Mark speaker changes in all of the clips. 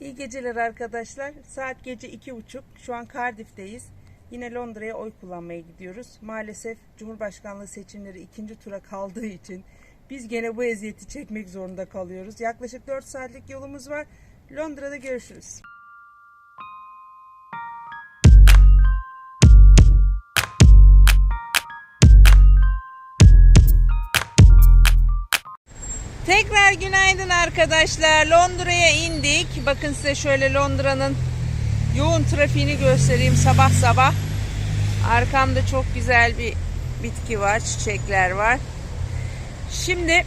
Speaker 1: İyi geceler arkadaşlar. Saat gece iki buçuk. Şu an Cardiff'teyiz. Yine Londra'ya oy kullanmaya gidiyoruz. Maalesef Cumhurbaşkanlığı seçimleri ikinci tura kaldığı için biz gene bu eziyeti çekmek zorunda kalıyoruz. Yaklaşık 4 saatlik yolumuz var. Londra'da görüşürüz. Tekrar günaydın arkadaşlar. Londra'ya indik. Bakın size şöyle Londra'nın yoğun trafiğini göstereyim sabah sabah. Arkamda çok güzel bir bitki var, çiçekler var. Şimdi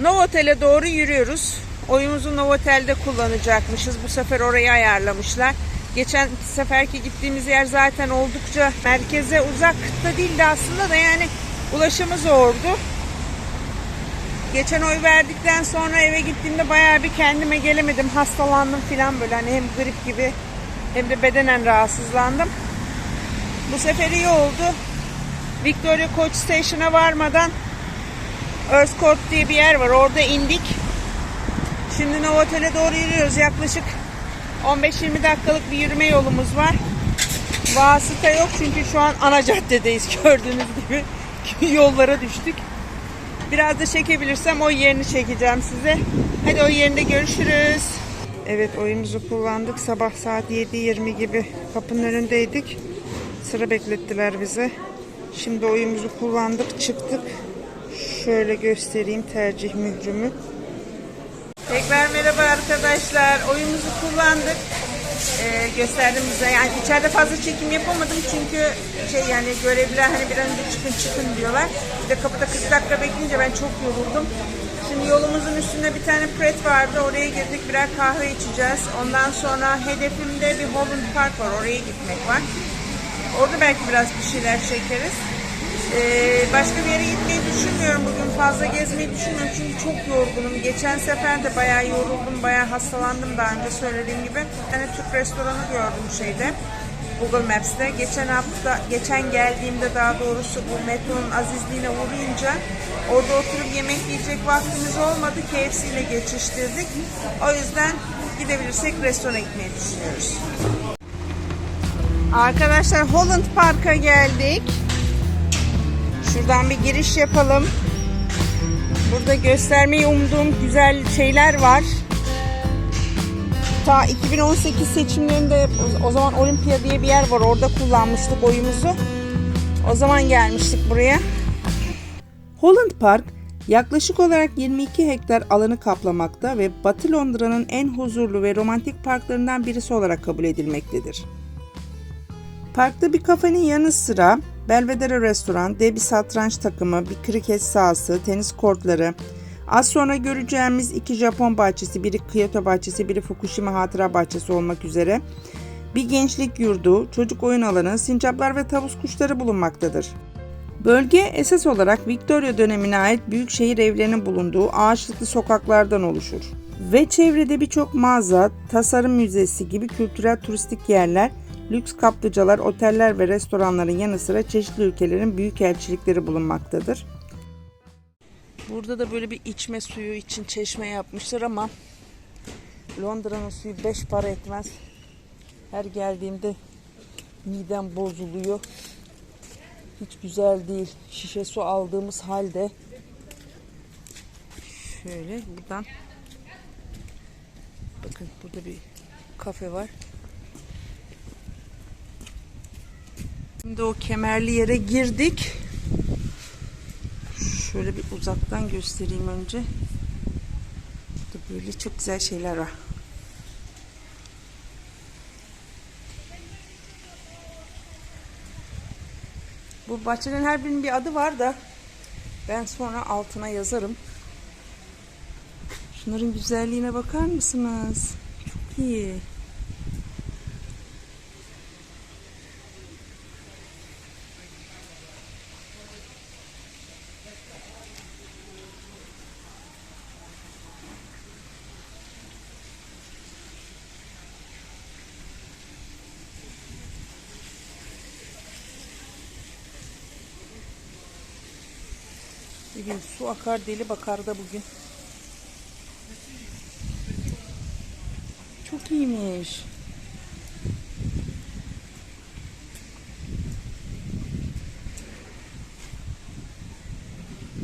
Speaker 1: Novotel'e doğru yürüyoruz. Oyumuzu Novotel'de kullanacakmışız. Bu sefer orayı ayarlamışlar. Geçen seferki gittiğimiz yer zaten oldukça merkeze uzak da değildi aslında da yani ulaşımı zordu. Geçen oy verdikten sonra eve gittiğimde bayağı bir kendime gelemedim. Hastalandım filan böyle hani hem grip gibi hem de bedenen rahatsızlandım. Bu sefer iyi oldu. Victoria Coach Station'a varmadan Earth Court diye bir yer var. Orada indik. Şimdi Novotel'e doğru yürüyoruz. Yaklaşık 15-20 dakikalık bir yürüme yolumuz var. Vasıta yok çünkü şu an ana caddedeyiz gördüğünüz gibi. Yollara düştük. Biraz da çekebilirsem o yerini çekeceğim size. Hadi o yerinde görüşürüz. Evet oyumuzu kullandık. Sabah saat 7.20 gibi kapının önündeydik. Sıra beklettiler bize. Şimdi oyumuzu kullandık çıktık. Şöyle göstereyim tercih mührümü. Tekrar merhaba arkadaşlar. Oyumuzu kullandık. Ee, gösterdim bize. Yani içeride fazla çekim yapamadım çünkü şey yani görevliler hani bir an önce çıkın çıkın diyorlar. Bir de kapıda 40 dakika bekleyince ben çok yoruldum. Şimdi yolumuzun üstünde bir tane Pret vardı. Oraya girdik birer kahve içeceğiz. Ondan sonra hedefimde bir Holland Park var. Oraya gitmek var. Orada belki biraz bir şeyler çekeriz. Ee, başka bir yere gitmeyi düşünmüyorum bugün. Fazla gezmeyi düşünmüyorum çünkü çok yorgunum. Geçen sefer de bayağı yoruldum, bayağı hastalandım daha önce söylediğim gibi. Bir tane Türk restoranı gördüm şeyde. Google Maps'te. Geçen hafta, geçen geldiğimde daha doğrusu bu metronun azizliğine uğrayınca orada oturup yemek yiyecek vaktimiz olmadı. KFC ile geçiştirdik. O yüzden gidebilirsek restorana gitmeyi düşünüyoruz. Arkadaşlar Holland Park'a geldik. Şuradan bir giriş yapalım. Burada göstermeyi umduğum güzel şeyler var. Ta 2018 seçimlerinde o zaman Olimpiya diye bir yer var. Orada kullanmıştık oyumuzu. O zaman gelmiştik buraya. Holland Park yaklaşık olarak 22 hektar alanı kaplamakta ve Batı Londra'nın en huzurlu ve romantik parklarından birisi olarak kabul edilmektedir. Parkta bir kafenin yanı sıra Belvedere Restoran, dev bir satranç takımı, bir kriket sahası, tenis kortları, az sonra göreceğimiz iki Japon bahçesi, biri Kyoto bahçesi, biri Fukushima hatıra bahçesi olmak üzere bir gençlik yurdu, çocuk oyun alanı, sincaplar ve tavus kuşları bulunmaktadır. Bölge esas olarak Victoria dönemine ait büyük şehir evlerinin bulunduğu ağaçlıklı sokaklardan oluşur. Ve çevrede birçok mağaza, tasarım müzesi gibi kültürel turistik yerler, lüks kaplıcalar, oteller ve restoranların yanı sıra çeşitli ülkelerin büyük elçilikleri bulunmaktadır. Burada da böyle bir içme suyu için çeşme yapmışlar ama Londra'nın suyu 5 para etmez. Her geldiğimde midem bozuluyor. Hiç güzel değil. Şişe su aldığımız halde şöyle buradan bakın burada bir kafe var. Şimdi o kemerli yere girdik. Şöyle bir uzaktan göstereyim önce. Burada böyle çok güzel şeyler var. Bu bahçelerin her birinin bir adı var da ben sonra altına yazarım. Şunların güzelliğine bakar mısınız? Çok iyi. Gün su akar deli bakar da bugün. çok iyiymiş.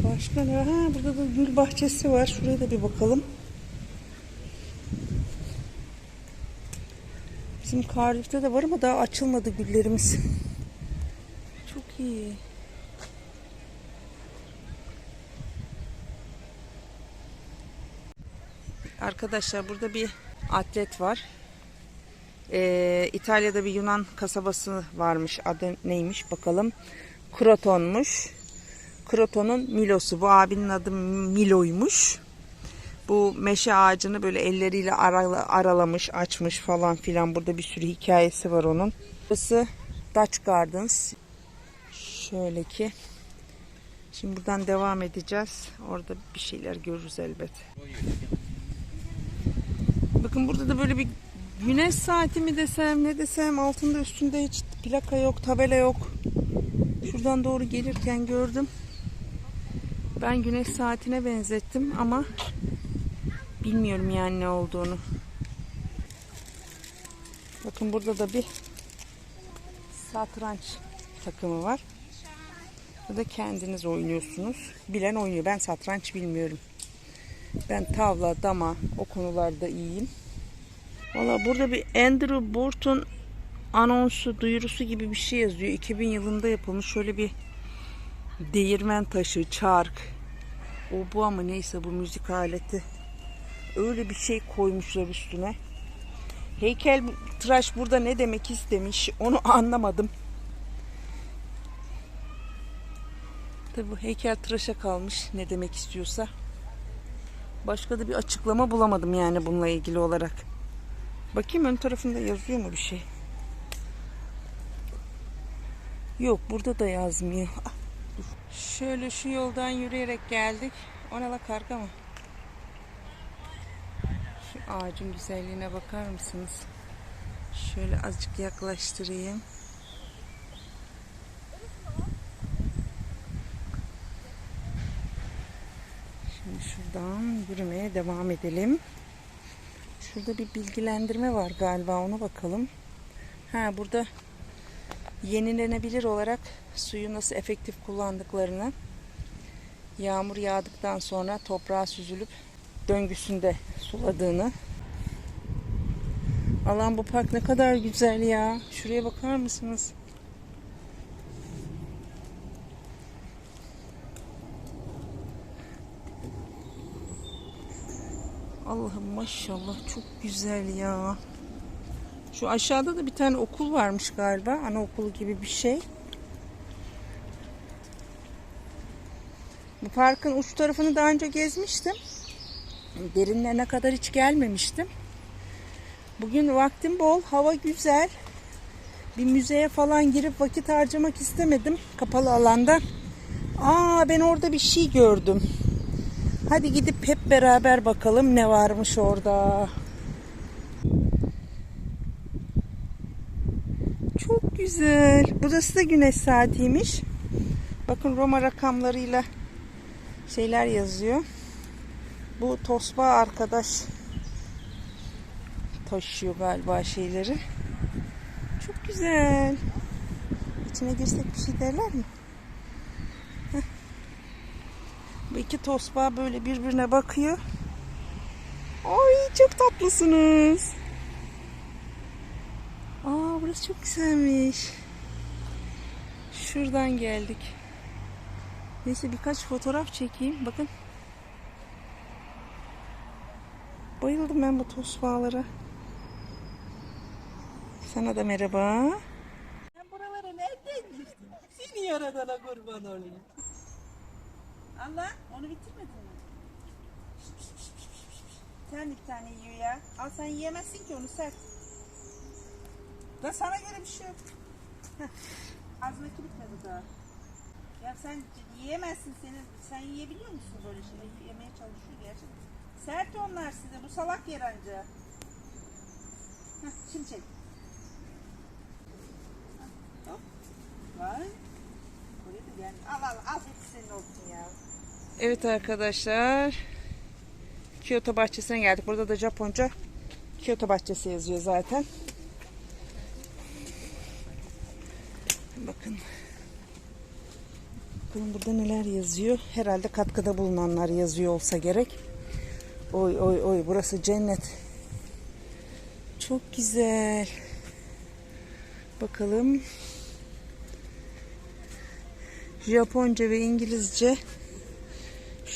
Speaker 1: Başka ne? Ha, burada da gül bahçesi var. Şuraya da bir bakalım. Bizim Cardiff'te de var ama daha açılmadı güllerimiz. Çok iyi. Arkadaşlar burada bir atlet var. Ee, İtalya'da bir Yunan kasabası varmış. Adı neymiş bakalım. Kroton'muş. Kroton'un Milo'su. Bu abinin adı Milo'ymuş. Bu meşe ağacını böyle elleriyle arala- aralamış, açmış falan filan. Burada bir sürü hikayesi var onun. Burası Dutch Gardens. Şöyle ki. Şimdi buradan devam edeceğiz. Orada bir şeyler görürüz elbet. Bakın burada da böyle bir güneş saati mi desem ne desem altında üstünde hiç plaka yok, tabela yok. Şuradan doğru gelirken gördüm. Ben güneş saatine benzettim ama bilmiyorum yani ne olduğunu. Bakın burada da bir satranç takımı var. Burada kendiniz oynuyorsunuz. Bilen oynuyor. Ben satranç bilmiyorum. Ben tavla, dama o konularda iyiyim. Valla burada bir Andrew Burton anonsu, duyurusu gibi bir şey yazıyor. 2000 yılında yapılmış. Şöyle bir değirmen taşı, çark, o bu ama neyse bu müzik aleti. Öyle bir şey koymuşlar üstüne. Heykel tıraş burada ne demek istemiş onu anlamadım. Tabi bu heykel tıraşa kalmış ne demek istiyorsa. Başka da bir açıklama bulamadım yani bununla ilgili olarak. Bakayım ön tarafında yazıyor mu bir şey? Yok burada da yazmıyor. Ah. Şöyle şu yoldan yürüyerek geldik. O ne la karga mı? Şu ağacın güzelliğine bakar mısınız? Şöyle azıcık yaklaştırayım. Şimdi şuradan yürümeye devam edelim. Şurada bir bilgilendirme var galiba ona bakalım. Ha burada yenilenebilir olarak suyu nasıl efektif kullandıklarını yağmur yağdıktan sonra toprağa süzülüp döngüsünde suladığını Alan bu park ne kadar güzel ya. Şuraya bakar mısınız? Allah'ım maşallah çok güzel ya. Şu aşağıda da bir tane okul varmış galiba. Anaokulu gibi bir şey. Bu parkın uç tarafını daha önce gezmiştim. Derinlerine kadar hiç gelmemiştim. Bugün vaktim bol, hava güzel. Bir müzeye falan girip vakit harcamak istemedim kapalı alanda. Aa ben orada bir şey gördüm. Hadi gidip hep beraber bakalım ne varmış orada. Çok güzel. Burası da güneş saatiymiş. Bakın Roma rakamlarıyla şeyler yazıyor. Bu Tosba arkadaş taşıyor galiba şeyleri. Çok güzel. İçine girsek bir şey derler mi? Heh. Bu iki tosbağa böyle birbirine bakıyor. Ay çok tatlısınız. Aa burası çok güzelmiş. Şuradan geldik. Neyse birkaç fotoğraf çekeyim. Bakın. Bayıldım ben bu tosbağalara. Sana da merhaba.
Speaker 2: Sen buralara nereden girdin? Seni yaradana kurban olayım. Allah onu bitirmedin mi? Sen bir tane yiyor ya. Al sen yiyemezsin ki onu sert. Da sana göre bir şey yok. Heh. Ağzındaki bitmedi daha. Ya sen yiyemezsin senin. Sen yiyebiliyor musun böyle şeyleri? Yemeye çalışıyor gerçekten. Sert onlar size. Bu salak yer anca. Şimdi çek. Hop. Vay. Da gel. Al al al senin olsun ya.
Speaker 1: Evet arkadaşlar. Kyoto bahçesine geldik. Burada da Japonca Kyoto bahçesi yazıyor zaten. Bakın. Bakın burada neler yazıyor. Herhalde katkıda bulunanlar yazıyor olsa gerek. Oy oy oy burası cennet. Çok güzel. Bakalım. Japonca ve İngilizce.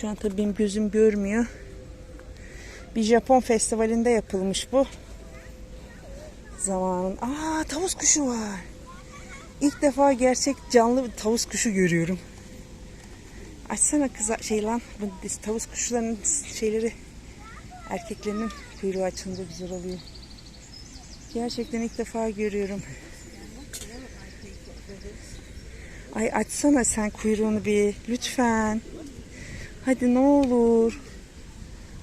Speaker 1: Şu an tabii benim gözüm görmüyor. Bir Japon festivalinde yapılmış bu. Zamanın. Aa tavus kuşu var. İlk defa gerçek canlı bir tavus kuşu görüyorum. Açsana kıza şey lan. Bu tavus kuşlarının şeyleri erkeklerinin kuyruğu açılınca güzel oluyor. Gerçekten ilk defa görüyorum. Ay açsana sen kuyruğunu bir lütfen. Hadi ne olur.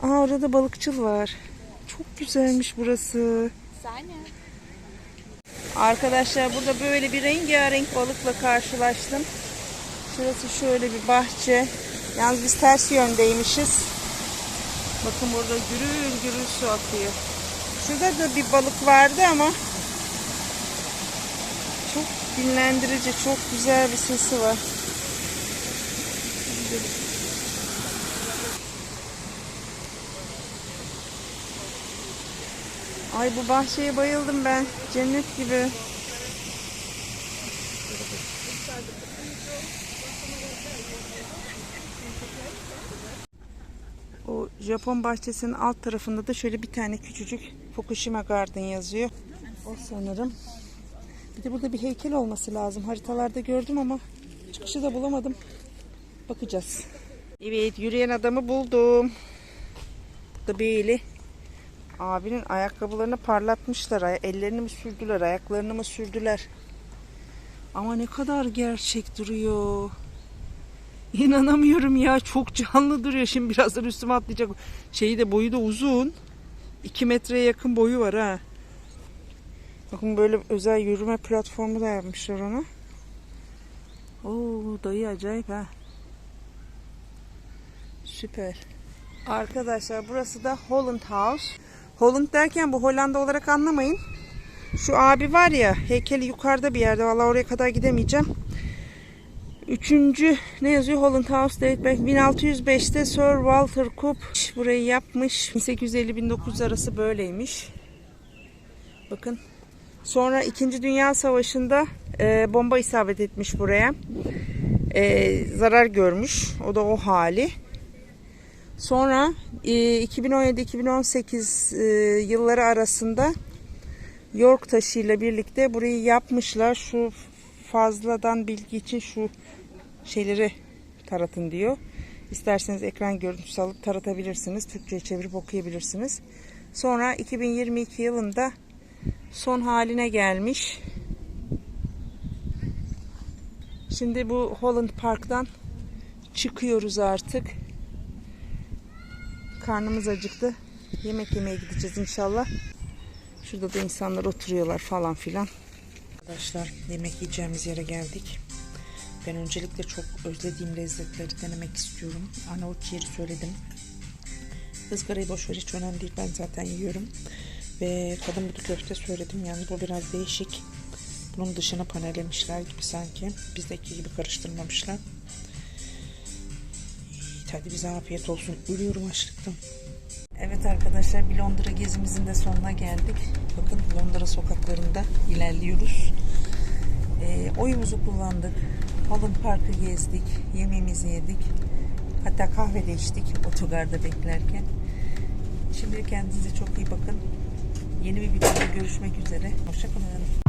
Speaker 1: Aa orada balıkçıl var. Çok güzelmiş burası. Arkadaşlar burada böyle bir rengarenk balıkla karşılaştım. Şurası şöyle bir bahçe. Yalnız biz ters yöndeymişiz. Bakın burada gürül gürül su akıyor. Şurada da bir balık vardı ama çok dinlendirici, çok güzel bir sesi var. Ay bu bahçeye bayıldım ben. Cennet gibi. O Japon bahçesinin alt tarafında da şöyle bir tane küçücük Fukushima Garden yazıyor. O sanırım. Bir de burada bir heykel olması lazım. Haritalarda gördüm ama çıkışı da bulamadım. Bakacağız. Evet yürüyen adamı buldum. Burada böyle abinin ayakkabılarını parlatmışlar. Ellerini mi sürdüler, ayaklarını mı sürdüler? Ama ne kadar gerçek duruyor. İnanamıyorum ya. Çok canlı duruyor. Şimdi birazdan üstüme atlayacak. Şeyi de boyu da uzun. 2 metreye yakın boyu var ha. Bakın böyle özel yürüme platformu da yapmışlar ona. Oo dayı acayip ha. Süper. Arkadaşlar burası da Holland House. Holland derken bu Hollanda olarak anlamayın. Şu abi var ya heykeli yukarıda bir yerde. Vallahi oraya kadar gidemeyeceğim. Üçüncü ne yazıyor? Holland House date back 1605'te Sir Walter Coop burayı yapmış. 1850-1900 arası böyleymiş. Bakın. Sonra 2. Dünya Savaşı'nda e, bomba isabet etmiş buraya. E, zarar görmüş. O da o hali. Sonra e, 2017-2018 e, yılları arasında York taşıyla birlikte burayı yapmışlar. Şu fazladan bilgi için şu şeyleri taratın diyor. İsterseniz ekran görüntüsü alıp taratabilirsiniz. Türkçe'ye çevirip okuyabilirsiniz. Sonra 2022 yılında son haline gelmiş. Şimdi bu Holland Park'tan çıkıyoruz artık. Karnımız acıktı. Yemek yemeye gideceğiz inşallah. Şurada da insanlar oturuyorlar falan filan. Arkadaşlar yemek yiyeceğimiz yere geldik. Ben öncelikle çok özlediğim lezzetleri denemek istiyorum. Arnavut ciğeri söyledim. Izgarayı boş ver hiç önemli değil. Ben zaten yiyorum. Ve kadın budu köfte söyledim. Yani bu biraz değişik. Bunun dışına panelemişler gibi sanki. Bizdeki gibi karıştırmamışlar. Hadi bize afiyet olsun. Ölüyorum açlıktan. Evet arkadaşlar bir Londra gezimizin de sonuna geldik. Bakın Londra sokaklarında ilerliyoruz. Ee, oyumuzu kullandık. Holland Park'ı gezdik. Yemeğimizi yedik. Hatta kahve de içtik otogarda beklerken. Şimdi kendinize çok iyi bakın. Yeni bir videoda görüşmek üzere. Hoşçakalın.